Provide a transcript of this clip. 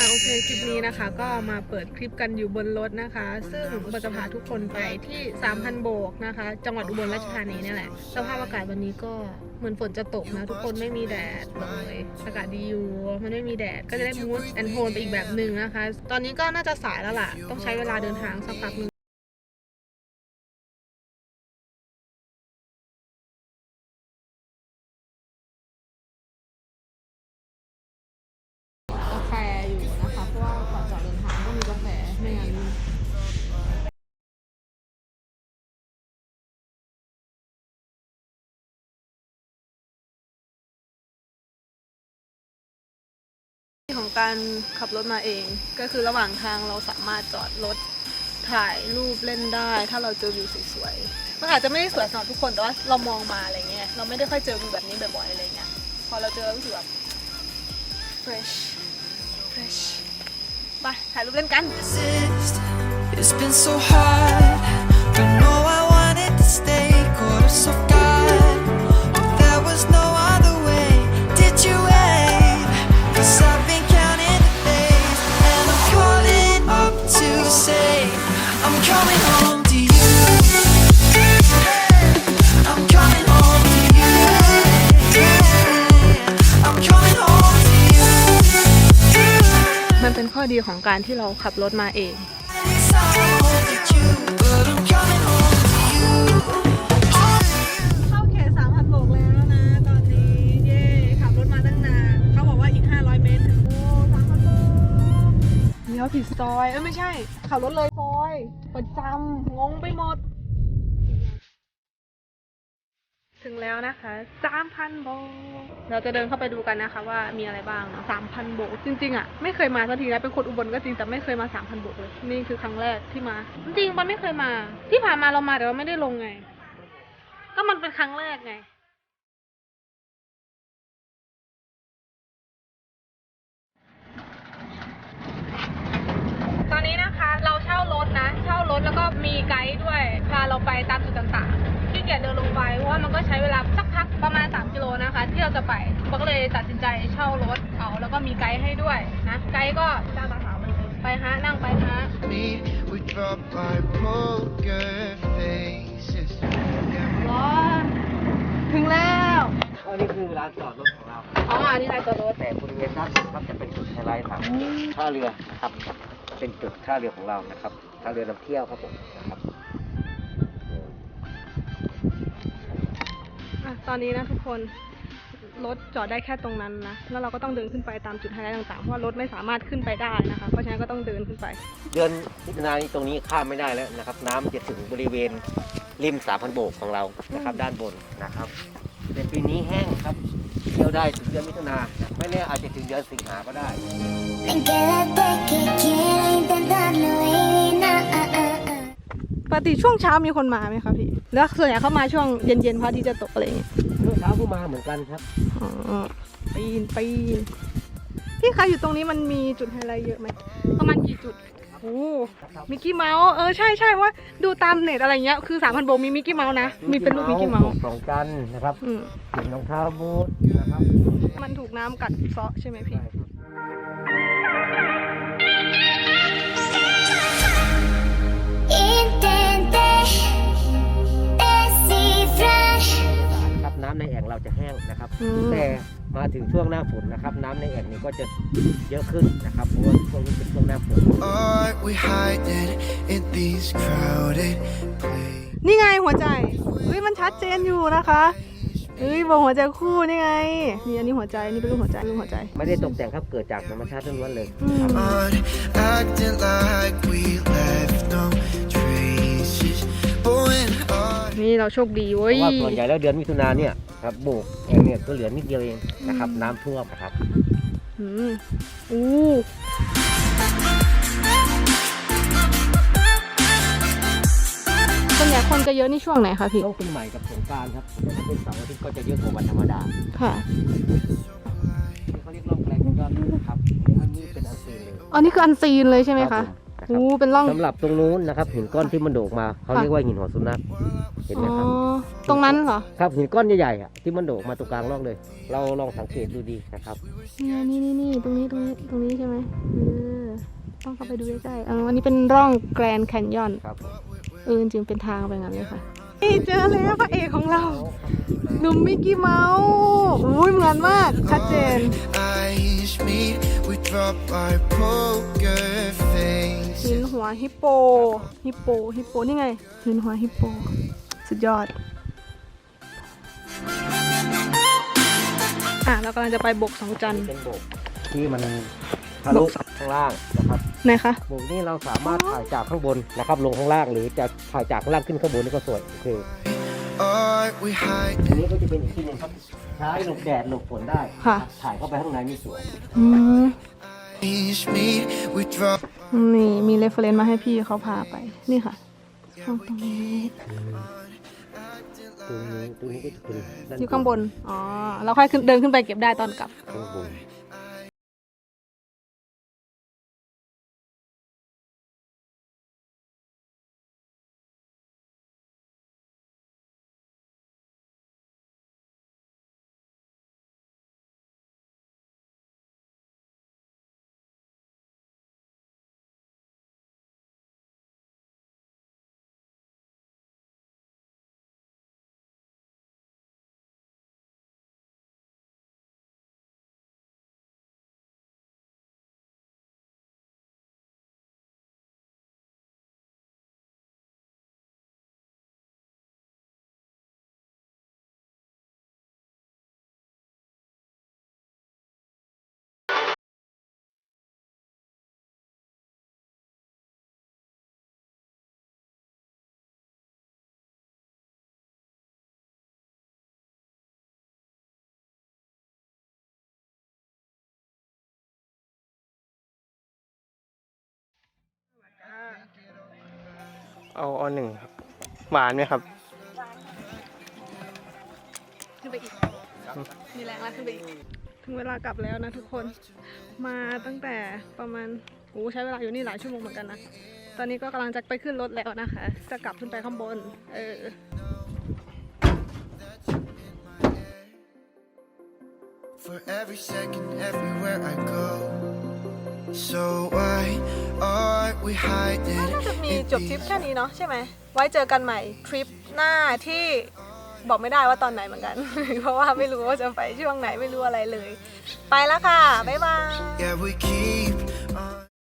อะโอเคคลิปนี้นะคะก็มาเปิดคลิปกันอยู่บนรถนะคะ ซึ่งเราจะพาทุกคนไปที่ 3,000 โบกนะคะ จังหวัดอุบลราชธานีนี่แหละ สภาพอากาศวันนี้ก็เหมือนฝนจะตกนะ ทุกคนไม่มีแดดเลยอากาศดีอยู่มันไม่มีแดดก็จะได้มูดแอนโทนไปอีกแบบหนึ่งนะคะ ตอนนี้ก็น่าจะสายแล้วล่ะ ต้องใช้เวลาเดินทางสักพักหนึง การขับรถมาเอง ก็คือระหว่างทางเราสามารถจอดรถถ่ายรูปเล่นได้ ถ้าเราเจอวิวสวยๆ มันอาจจะไม่ได้สวยสำหรับทุกคนแต่ว่าเรามองมาอะไรเงี้ยเราไม่ได้ค่อยเจอวิวแบบนี้บ่อยๆอะไรเงี้ยพอเราเจอรู้สึกแบบ fresh fresh ไปถ่ายรูปเล่นกัน It's been so hard. ดีของการที่เราขับรถมาเองเข้าเขต3,000โบกแล้วนะตอนนี้เย่ขับรถมาตั้งนานเขาบอกว่าอีก500เมตรโอ้3,000โบกเลี้ยผิดซอย เอ้ยไม่ใช่ ขับรถเลยซอยประจำงงไปหมด ถึงแล้วนะคะ3,000โบ เราจะเดินเข้าไปดูกันนะคะว่ามีอะไรบ้างเนาะ3,000โบ จริงๆอะไม่เคยมาสักทีนะเป็นคนอุบลก็จริงแต่ไม่เคยมา3,000โบเลย นี่คือครั้งแรกที่มา จริงๆมันไม่เคยมา ที่ผ่านมาเรามาแต่เราไม่ได้ลงไง ก็มันเป็นครั้งแรกไงตอนนี้นะคะเราเช่ารถนะ เช่ารถแล้วก็มีไกด์ด้วยพาเราไปตามจุดต่างๆ มันก็ใช้เวลาสักพักประมาณ 3 กิโลนะคะ ที่เราจะไปเราก็เลยตัดสินใจเช่ารถเอาแล้วก็มีไกด์ให้ด้วยนะไกด์ก็เจ้าตาขาวเลยไปฮะนั่งไปฮะ me, we drop our poker faces. ว้าถึงแล้วอันนี้คือร้านจอดรถของเรา อ๋ออันนี้ลายตัวรถแต่บริเวณด้านบนครับจะเป็นจุดไฮไลท์ครับท่าเรือนะครับ เป็นจุดท่าเรือของเรานะครับท่าเรือนำเที่ยวครับผมนะครับ ตอนนี้นะทุกคนรถจอดได้แค่ตรงนั้นนะ แล้วเราก็ต้องเดินขึ้นไปตามจุดไฮไลท์ต่างๆ เพราะว่ารถไม่สามารถขึ้นไปได้นะคะ เพราะฉะนั้นก็ต้องเดินขึ้นไป เดือนมิถุนายนนี้ตรงนี้ข้ามไม่ได้แล้วนะครับ น้ำจะถึงบริเวณริมสามพันโบกของเรานะครับ ด้านบนนะครับแต่ปีนี้แห้งครับเที่ยวได้ถึงเดือนมิถุนายนนะไม่แน่อาจจะถึงเดือนสิงหาก็ได้ Ven, quédate que quiero intentarlo, baby, nah, ah, ah, ah. ปกติช่วงเช้ามีคนมาไหมคะพี่ แล้วส่วนใหญ่เขามาช่วงเย็นๆพระอาทิตย์จะตกอะไรอย่างเงี้ยเมื่อเช้าก็มาเหมือนกันครับอ๋อปีนปีนพี่คะอยู่ตรงนี้มันมีจุดไฮไลท์เยอะไหมประมาณกี่จุดโอ้มิกกี้เมาส์เออใช่ใช่ว่าดูตามเน็ตอะไรเงี้ยคือสามพันโบกมีมิกกี้เมาส์นะมีเป็นรูปมิกกี้เมาส์สองจันทร์นะครับอืมเป็นรองเท้าบูทนะครับมันถูกน้ำกัดเซาะใช่ไหมพี่ใช่ครัำในแอ่งเราจะแห้งนะครับ อืม แต่มาถึงช่วงหน้าฝนนะครับ น้ำในแอ่งนี้ก็จะเยอะขึ้นนะครับเพราะว่าช่วงนี้เป็นช่วงหน้าฝน Are we hiding in these crowded places? นี่ไงหัวใจเฮ้ยมันชัดเจนอยู่นะคะเฮ้ยบอกหัวใจคู่นี่ไงนี่อันนี้หัวใจนี่เป็นรูปหัวใจรูปหัวใจไม่ได้ตกแต่งครับเกิดจากธรรมชาติล้วนๆเลย อืม On acting like we left นี่เราโชคดีเพเว้ย ราะว่าส่วนใหญ่แล้วเดือนมิถุนาเนี่ยครับโบกแอ่งเนี่ยก็เหลือนิดเดียวเองนะครับน้ำท่วมนะครับอืมอู้ส่วนใหญ่คนจะเยอะนี่ช่วงไหนคะพี่ ช่วงปีใหม่กับสงกรารครับถ้าเป็นเสาร์อาทิตย์ก็จะเยอะกว่าวันธรรมดาค่ะ ที่เขาเรียกร่องแรงยอดนะครับอันนี้เป็นอันซีนเลย อันนี้คืออันซีนเลยใช่ไหมรัคะ บผ มนครัอู้บเป็นร่อง สำหรับตรงนู้นนะครับหินก้อนที่มันโดกมาเขาค่ะ เรียกว่าหินหัวสุนัขเห็นไหมอ๋อครับตรงนั้นเหรอครับหินก้อนใหญ่ๆอะที่มันโดกมาตรงกลางร่องเลย เราลองสังเกตดูดีนะครับ เนี่ยนี่นี่นี่ตรงนี้ตรงนี้ตรงนี้ใช่ไหมเออต้องเข้าไปดูใกล้ๆเอออันนี้เป็นร่องแกรนแคนยอนครับ เออจริงๆเป็นทางไปงั้นเลยค่ะนี่เจอแล้วพระเอกของเราหนุ่มมิกกี้เมาส์อุ้ยเหมือนมากชัดเจน eyes meet, we drop our poker face. หินหัวฮิปโป ฮิปโป ฮิปโป นี่ไง หินหัวฮิปโป สุดยอด อะ เรากำลังจะไปบกสองจันทร์เป็นโบกที่มันทะลุข้างล่างนะครับไหนคะโบกนี่เราสามารถถ่ายจากข้างบนนะครับลงข้างล่างหรือจะถ่ายจากข้างล่างขึ้นข้างบนนี่ก็สวยโอเค Are we อั hiding? นนี้ก็จะเป็นอีกที่หนึ่งครับใช้หลบแดดหลบฝนได้ ค่ะ ถ่ายเข้าไปข้างในนี่สวย อืม Eyes meet, we drop นี่มีเรฟเฟรนซ์มาให้พี่เขาพาไป นี่ค่ะห้องตรงนี้ตรงนี้ตรงนี้ก็จะเป็นด้านอยู่ข้างบน อ๋อ เราค่อยขึ้นเดินขึ้นไปเก็บได้ตอนกลับ ข้างบน เอาเอาหนึ่งครับหวานไหมครับขึ้นไปอีก มีแรงแล้วขึ้นไปอีก ถึงเวลากลับแล้วนะทุกคน มาตั้งแต่ประมาณโอ้ใช้เวลาอยู่นี่หลายชั่วโมงเหมือนกันนะ ตอนนี้ก็กำลังจะไปขึ้นรถแล้วนะคะ จะกลับขึ้นไปข้างบน เออ for every second, everywhere I go. So why are we hiding? น่าจะมี in จบทริป these แค่นี้เนาะใช่ไหม ไว้เจอกันใหม่ทริปหน้าที่บอกไม่ได้ว่าตอนไหนเหมือนกัน เพราะว่าไม่รู้ว่าจะไปช่วงไหนไม่รู้อะไรเลย ไปแล้วค่ะ บ๊ายบาย Yeah, we keep